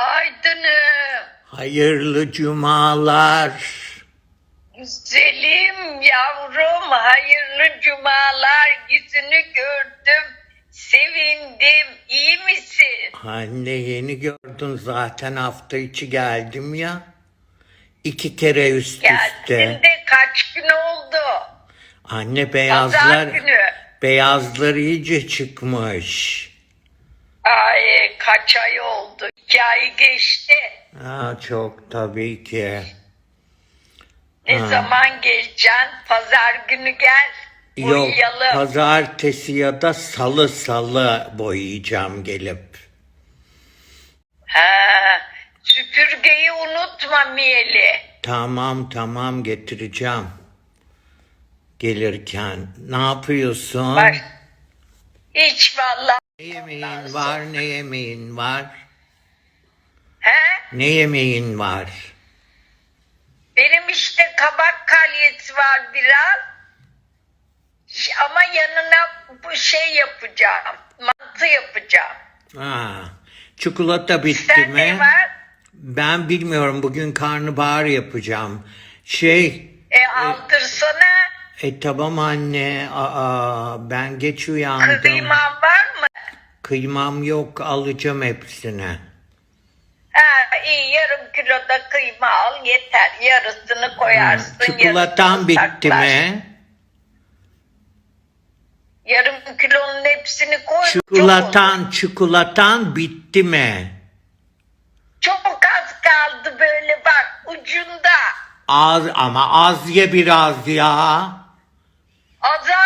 Aydın'ım. Hayırlı cumalar. Güzelim yavrum. Hayırlı cumalar. Yüzünü gördüm. Sevindim. İyi misin? Anne yeni gördün zaten hafta içi geldim ya. İki kere üst Geldin üste. de kaç gün oldu? Anne beyazlar, beyazlar iyice çıkmış. Ay kaç ay oldu? İki ay geçti. Ha, çok tabii ki. Ne Ha. zaman geleceksin? Pazar günü gel. Yok Uyuyalım. pazartesi ya da salı salı boyayacağım gelip. Ha, süpürgeyi unutma Miyeli. Tamam tamam getireceğim. Gelirken ne yapıyorsun? Bak. Hiç vallahi. Ne yemeğin var ne yemeğin var? He? Ne yemeğin var? Benim işte kabak kalyesi var biraz. Ş- Ama yanına bu şey yapacağım. Mantı yapacağım. Ha, çikolata bitti Sen mi? ne var? Ben bilmiyorum bugün karnabahar yapacağım. Şey, E aldırsana. E tamam anne. Aa, ben geç uyandım. Kıyman var mı? Kıymam yok alacağım hepsini. Ha iyi yarım kilo da kıyma al yeter. Yarısını koyarsın. Çikolatan yarısını bitti saklar. mi? Yarım kilonun hepsini koy. Çikolatan, çikolatan bitti mi? çok az kaldı böyle bak ucunda. Az ama az ye biraz ya. Azra